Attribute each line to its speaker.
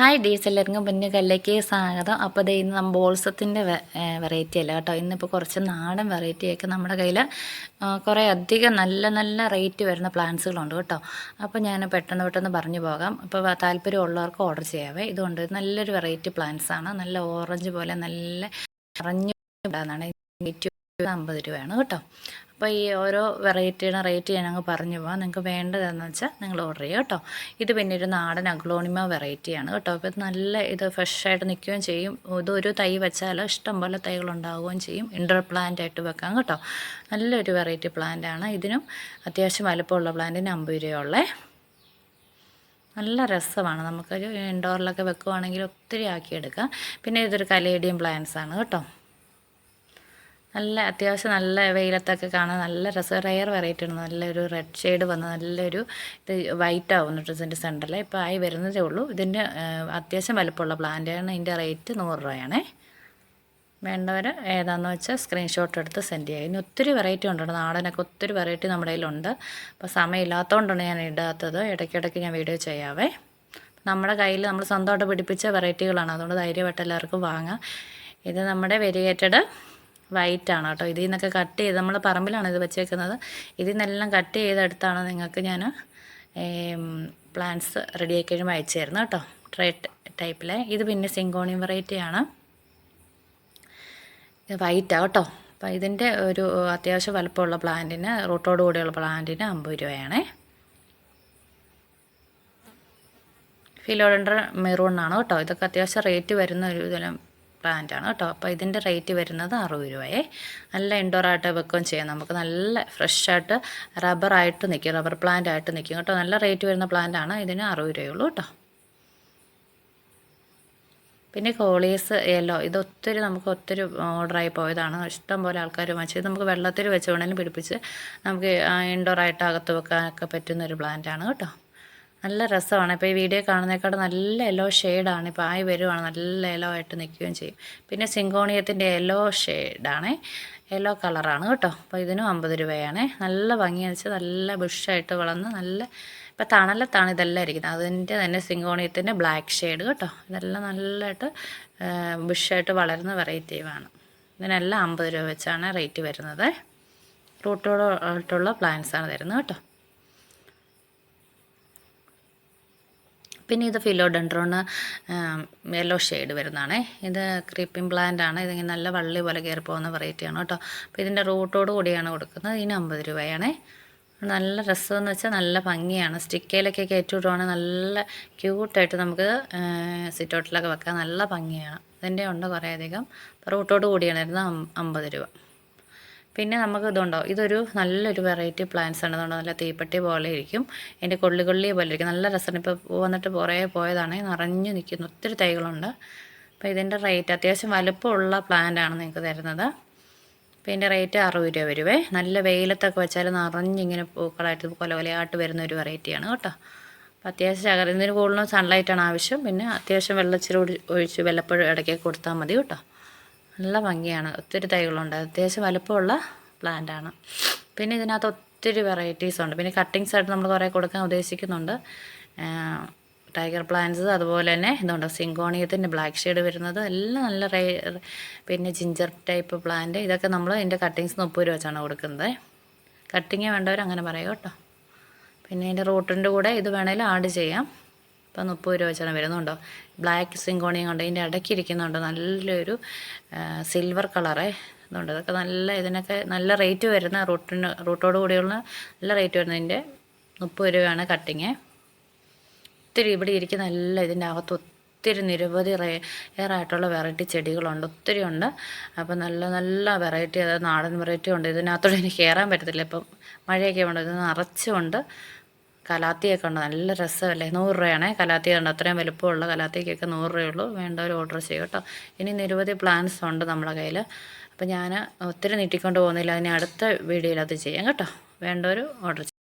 Speaker 1: Hi ഡീസ് എല്ലാവർക്കും പൊന്നുകല്ലേക്ക് സ്വാഗതം. അപ്പോൾ ഇത് ഇന്ന് ബോൾസത്തിന്റെ വെറൈറ്റി അല്ല കേട്ടോ. ഇന്നിപ്പോൾ കുറച്ച് നാടൻ വെറൈറ്റിയൊക്കെ നമ്മുടെ കയ്യിൽ കുറേ അധികം നല്ല നല്ല റേറ്റ് വരുന്ന പ്ലാന്റ്സുകളുണ്ട് കേട്ടോ. അപ്പോൾ ഞാൻ പെട്ടെന്ന് പെട്ടെന്ന് പറഞ്ഞു പോകാം. അപ്പോൾ താല്പര്യമുള്ളവർക്ക് ഓർഡർ ചെയ്യാവേ. ഇതുകൊണ്ട് നല്ലൊരു വെറൈറ്റി പ്ലാന്റ്സ് ആണ്. നല്ല ഓറഞ്ച് പോലെ നല്ല നിറഞ്ഞു ഇടാന്നാണ്. അമ്പത് രൂപയാണ് കേട്ടോ. അപ്പോൾ ഈ ഓരോ വെറൈറ്റിയുടെ റേറ്റ് ഞാൻ അങ്ങ് പറഞ്ഞു പോവാം. നിങ്ങൾക്ക് വേണ്ടതെന്ന് വെച്ചാൽ നിങ്ങൾ ഓർഡർ ചെയ്യുക കേട്ടോ. ഇത് പിന്നെ ഒരു നാടൻ അഗ്ലോണിമ വെറൈറ്റിയാണ് കേട്ടോ. അപ്പോൾ ഇത് നല്ല ഇത് ഫ്രഷായിട്ട് നിൽക്കുകയും ചെയ്യും. ഇതൊരു തൈ വെച്ചാൽ ഇഷ്ടംപോലെ തൈകൾ ഉണ്ടാവുകയും ചെയ്യും. ഇൻഡോർ പ്ലാന്റ് ആയിട്ട് വെക്കാം കേട്ടോ. നല്ലൊരു വെറൈറ്റി പ്ലാന്റ് ആണ്. ഇതിനും അത്യാവശ്യം വലുപ്പമുള്ള പ്ലാന്റിന് അമ്പത് രൂപയുള്ളേ. നല്ല രസമാണ്. നമുക്കൊരു ഇൻഡോറിലൊക്കെ വെക്കുവാണെങ്കിൽ ഒത്തിരി ആക്കിയെടുക്കാം. പിന്നെ ഇതൊരു കലേഡിയം പ്ലാന്റ്സ് ആണ് കേട്ടോ. നല്ല അത്യാവശ്യം നല്ല വെയിലത്തൊക്കെ കാണാൻ നല്ല രസം. റെയർ വെറൈറ്റി ആണ്. നല്ലൊരു റെഡ് ഷെയ്ഡ് വന്ന് നല്ലൊരു ഇത് വൈറ്റ് ആവുന്നു ഡ്രസ്സിന്റെ സെന്ററിൽ ഇപ്പോൾ ആയി വരുന്നതേ ഉള്ളൂ. ഇതിന്റെ അത്യാവശ്യം വലുപ്പമുള്ള പ്ലാന്റാണ് ഇതിന്റെ റേറ്റ് നൂറ് രൂപയാണേ. വേണ്ടവർ ഏതാണെന്ന് വെച്ചാൽ സ്ക്രീൻഷോട്ട് എടുത്ത് സെൻഡ് ചെയ്യുക. ഇനി ഒത്തിരി വെറൈറ്റി ഉണ്ട് നാടനൊക്കെ ഒത്തിരി വെറൈറ്റി നമ്മുടെ കയ്യിലുണ്ട്. അപ്പോൾ സമയമില്ലാത്തതുകൊണ്ടാണ് ഞാൻ ഇടാത്തത്. ഇടയ്ക്കിടയ്ക്ക് ഞാൻ വീഡിയോ ചെയ്യാവേ. നമ്മുടെ കയ്യിൽ നമ്മൾ സ്വന്തമായിട്ട് പിടിപ്പിച്ച വെറൈറ്റികളാണ് അതുകൊണ്ട് ധൈര്യമായിട്ട് എല്ലാവർക്കും വാങ്ങാം. ഇത് നമ്മുടെ വെരിയേറ്റഡ് വൈറ്റ് ആണ് കേട്ടോ. ഇതിൽ നിന്നൊക്കെ കട്ട് ചെയ്ത് നമ്മൾ പറമ്പിലാണ് ഇത് വെച്ചേക്കുന്നത്. ഇതിൽ നിന്നെല്ലാം കട്ട് ചെയ്തെടുത്താണ് നിങ്ങൾക്ക് ഞാൻ പ്ലാന്റ്സ് റെഡിയാക്കി കഴിയുമ്പോൾ അയച്ചു തരുന്നത് കേട്ടോ. ട്രേ ടൈപ്പിലെ ഇത് പിന്നെ സിങ്കോണിയം വെറൈറ്റിയാണ് വൈറ്റാണ് കേട്ടോ. അപ്പോൾ ഇതിന്റെ ഒരു അത്യാവശ്യം വലുപ്പമുള്ള പ്ലാന്റിന് റൂട്ടോട് കൂടിയുള്ള പ്ലാന്റിന് അമ്പത് രൂപയാണേ. ഫിലോഡൻഡർ മെറൂണാണ് കേട്ടോ. ഇതൊക്കെ അത്യാവശ്യം റേറ്റ് വരുന്ന ഒരു ഇതിലും പ്ലാന്റ് ആണ് കേട്ടോ. അപ്പോൾ ഇതിന്റെ റേറ്റ് വരുന്നത് അറുപത് രൂപയെ. നല്ല ഇൻഡോറായിട്ട് വെക്കുകയും ചെയ്യാം. നമുക്ക് നല്ല ഫ്രഷായിട്ട് റബ്ബറായിട്ട് നിൽക്കും. റബ്ബർ പ്ലാന്റ് ആയിട്ട് നിൽക്കും കേട്ടോ. നല്ല റേറ്റ് വരുന്ന പ്ലാന്റാണ്. ഇതിന് അറുപത് രൂപയുള്ളൂ കേട്ടോ. പിന്നെ കോളീസ് യെല്ലോ. ഇത് ഒത്തിരി നമുക്ക് ഒത്തിരി ഓർഡറായി പോയതാണ്. ഇഷ്ടം പോലെ ആൾക്കാർ വാങ്ങിച്ചത് നമുക്ക് വെള്ളത്തിൽ വെച്ച് വേണമെങ്കിലും പിടിപ്പിച്ച് നമുക്ക് ഇൻഡോറായിട്ട് അകത്ത് വെക്കാനൊക്കെ പറ്റുന്ന ഒരു പ്ലാന്റാണ് കേട്ടോ. നല്ല രസമാണ്. ഇപ്പോൾ ഈ വീഡിയോ കാണുന്നതിനേക്കാൾ നല്ല യെല്ലോ ഷെയ്ഡാണ് ഇപ്പോൾ ആയി വരുവാണ്. നല്ല യെല്ലോ ആയിട്ട് നിൽക്കുകയും ചെയ്യും. പിന്നെ സിങ്കോണിയത്തിന്റെ യെല്ലോ ഷെയ്ഡാണ് യെല്ലോ കളറാണ് കേട്ടോ. അപ്പോൾ ഇതിനും അമ്പത് രൂപയാണ്. നല്ല ഭംഗി വെച്ച് നല്ല ബുഷായിട്ട് വളർന്ന് നല്ല ഇപ്പോൾ തണലത്താണ് ഇതെല്ലാം ഇരിക്കുന്നത് അതിന്റെ തന്നെ സിങ്കോണിയത്തിന്റെ ബ്ലാക്ക് ഷെയ്ഡ് കേട്ടോ. ഇതെല്ലാം നല്ലതായിട്ട് ബുഷായിട്ട് വളരുന്ന വെറൈറ്റിയുമാണ് ഇതിനെല്ലാം അമ്പത് രൂപ വെച്ചാണ് റേറ്റ് വരുന്നത്. റൂട്ടോടായിട്ടുള്ള പ്ലാന്റ്സാണ് തരുന്നത് കേട്ടോ. പിന്നെ ഇത് ഫിലോഡെൻഡ്രോണ് യെല്ലോ ഷെയ്ഡ് വരുന്നതാണ്. ഇത് ക്രീപ്പിംഗ് പ്ലാന്റ് ആണ്. ഇതിങ്ങനെ നല്ല വള്ളി പോലെ കയറി പോകുന്ന വെറൈറ്റിയാണ് കേട്ടോ. അപ്പോൾ ഇതിന്റെ റൂട്ടോട് കൂടിയാണ് കൊടുക്കുന്നത്. ഇതിന് അമ്പത് രൂപയാണേ. നല്ല രസമെന്ന് വെച്ചാൽ നല്ല ഭംഗിയാണ്. സ്റ്റിക്കയിലൊക്കെ കയറ്റി വിടുവാണെങ്കിൽ നല്ല ക്യൂട്ടായിട്ട് നമുക്ക് സിറ്റൗട്ടിലൊക്കെ വെക്കാൻ നല്ല ഭംഗിയാണ്. ഇതിന്റെ ഉണ്ട് കുറേ അധികം. റൂട്ടോട് കൂടിയാണ്. വരുന്നത് അമ്പത് രൂപ. പിന്നെ നമുക്ക് ഇതുണ്ടാവും ഇതൊരു നല്ലൊരു വെറൈറ്റി പ്ലാന്റ്സ് ആണ്. ഇതുണ്ടോ? നല്ല തീപ്പെട്ടി പോലെ ഇരിക്കും. എന്റെ കൊള്ളി പോലെ ഇരിക്കും. നല്ല രസം ഇപ്പോൾ വന്നിട്ട് കുറേ പോയതാണ്. നിറഞ്ഞു നിൽക്കുന്നു. ഒത്തിരി തൈകളുണ്ട്. അപ്പോൾ ഇതിന്റെ റേറ്റ് അത്യാവശ്യം വലുപ്പമുള്ള പ്ലാന്റ് ആണ് നിങ്ങൾക്ക് തരുന്നത്. അപ്പോൾ ഇതിന്റെ റേറ്റ് അറുപത് രൂപ വരുവേ. നല്ല വെയിലത്തൊക്കെ വെച്ചാൽ നിറഞ്ഞിങ്ങനെ പൂക്കളായിട്ട് കൊല കൊലയായിട്ട് വരുന്ന ഒരു വെറൈറ്റിയാണ് കേട്ടോ. അപ്പോൾ അത്യാവശ്യം ശകര ഇതിന് കൂടുതലും സൺലൈറ്റാണ് ആവശ്യം. പിന്നെ അത്യാവശ്യം വെള്ളച്ചിരി ഒഴിച്ച് വെള്ളപ്പഴം ഇടയ്ക്ക് കൊടുത്താൽ മതി കേട്ടോ. നല്ല ഭംഗിയാണ്. ഒത്തിരി തൈകളുണ്ട്. അത്യാവശ്യം വലുപ്പമുള്ള ആണ്. പിന്നെ ഇതിനകത്ത് ഒത്തിരി വെറൈറ്റീസ് ഉണ്ട്. പിന്നെ കട്ടിങ്സ് ആയിട്ട് നമ്മൾ കുറേ കൊടുക്കാൻ ഉദ്ദേശിക്കുന്നുണ്ട്. ടൈഗർ പ്ലാന്റ്സ് അതുപോലെ തന്നെ ഇതുണ്ട്. സിങ്കോണിയത്തിന്റെ ബ്ലാക്ക് ഷെയ്ഡ് വരുന്നത്. എല്ലാം നല്ല റേ പിന്നെ ജിഞ്ചർ ടൈപ്പ് പ്ലാന്റ് ഇതൊക്കെ നമ്മൾ ഇതിന്റെ കട്ടിങ്സ് മുപ്പത് രൂപ വെച്ചാണ് കൊടുക്കുന്നത്. കട്ടിങ് വേണ്ടവർ അങ്ങനെ പറയും കേട്ടോ. പിന്നെ ഇതിന്റെ റൂട്ടിന്റെ കൂടെ ഇത് വേണമെങ്കിലും ആഡ് ചെയ്യാം. ഇപ്പം മുപ്പത് രൂപ വെച്ചാണ് വരുന്നുണ്ടോ? ബ്ലാക്ക് സിങ്കോണിയും കൊണ്ട്? ഇതിന്റെ ഇടയ്ക്ക് ഇരിക്കുന്നുണ്ട് നല്ലൊരു സിൽവർ കളറേ ഇതുണ്ട്. ഇതൊക്കെ നല്ല ഇതിനൊക്കെ നല്ല റേറ്റ് വരുന്ന റൂട്ടിന് റൂട്ടോട് കൂടിയുള്ള നല്ല റേറ്റ് വരുന്നതിന്റെ മുപ്പത് രൂപയാണ് കട്ടിങ് ഒത്തിരി ഇവിടെ ഇരിക്കുന്ന നല്ല ഇതിന്റെ അകത്ത് ഒത്തിരി നിരവധി റേ ഏറായിട്ടുള്ള വെറൈറ്റി ചെടികളുണ്ട്. ഒത്തിരി ഉണ്ട്. അപ്പം നല്ല നല്ല വെറൈറ്റി അതായത് നാടൻ വെറൈറ്റി ഉണ്ട്. ഇതിനകത്തോടെ എനിക്ക് കയറാൻ പറ്റത്തില്ല. ഇപ്പം മഴയൊക്കെ ഉണ്ട് ഇത് നിറച്ചുകൊണ്ട് കലാത്തിയൊക്കെ ഉണ്ട്. നല്ല രസമല്ലേ? നൂറ് രൂപയാണേ കലാത്തി ഉണ്ട് അത്രയും വലുപ്പമുള്ള കലാത്തിക്കൊക്കെ നൂറ് രൂപയുള്ളൂ വേണ്ടവർ ഓർഡർ ചെയ്യും കേട്ടോ. ഇനി നിരവധി പ്ലാൻസ് ഉണ്ട് നമ്മുടെ കയ്യിൽ അപ്പോൾ ഞാൻ ഒത്തിരി നീട്ടിക്കൊണ്ട് പോകുന്നില്ല. അതിന് അടുത്ത വീഡിയോയിൽ അത് ചെയ്യാം കേട്ടോ. വേണ്ടവർ ഓർഡർ